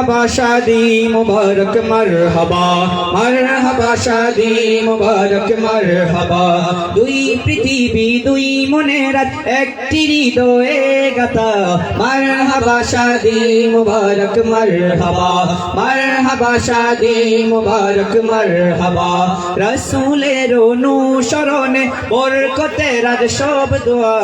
মারহাবা শাদি মুবারক মারহাবা মারহাবা শাদি মুবারক মারহাবা দুই পৃথিবী দুই মনের একটি হৃদয়ে গাতা মারহাবা শাদি মুবারক মারহাবা মারহাবা শাদি মুবারক মারহাবা রসুলের অনুসরণে বরকতের আর সব দোয়া।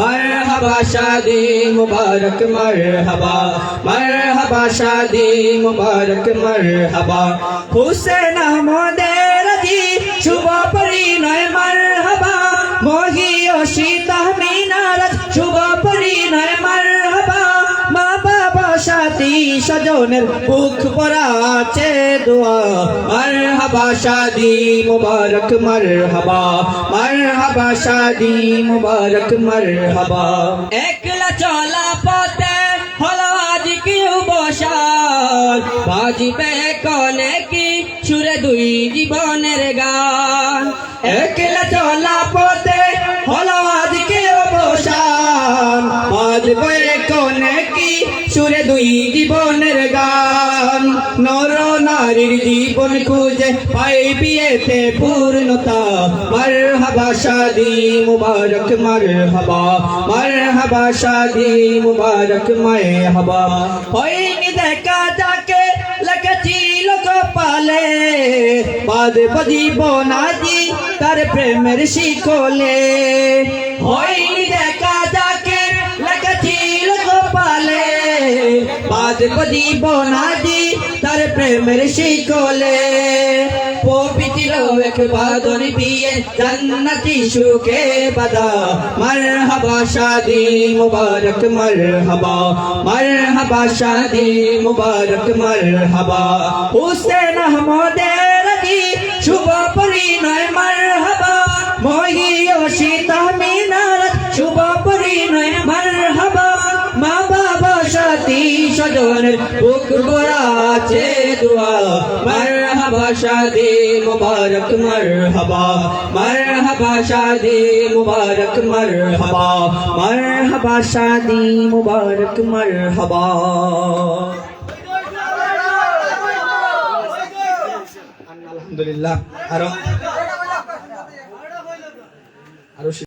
মারহাবা শাদি মুবারক মারহাবা মারহাবা শাদি মুবারক মারহাবা। হুসেন আমাদের জি শুভ পরিণয় মারহাবা। মহিও সীতা মিনার শুভ পরিণয় মারহাবা। মা বাবা সাথী স্বজনের বুক পরাছে দোয়া। মারহাবা শাদি মুবারক মারহাবা। মারহাবা শাদি মুবারক মারহাবা। একলা চলা পথে বসাল বাজিবে কনে কি? সুরে দুই জীবনের গান। একলা চলা পথে হলো আজ কেউ বসাল বাজবে কনে কি? সুরে দুই জীবনের গান। নর নারীর জীবন খুঁজে পাই বিয়েতে পূর্ণতা। মার হবা শাদি মুবারক মার হবা মার হবা শাদি মুবারক মায় হবা হয়নি কপালে বাদ বদিব নাজি তার প্রেমের শিকলে। হয়নি দেখা যাকে লেখেছিল গোপালে বাদ বদিব নাজি তার প্রেমের শিকলে। পবিত্র এক বাদর বিয়ে জান্নাতি সুখে বাদা মারহাবা শাদি মুবারক মারহাবা মারহাবা শাদি মুবারক মারহাবা হুসেন স্বজনের বুক ভরাছে দোয়া। মারহাবা শাদি মুবারক মারহাবা। মারহাবা শাদি মুবারক মারহাবা। মারহাবা শাদি মুবারক আলহামদুলিল্লাহ। আরও আরও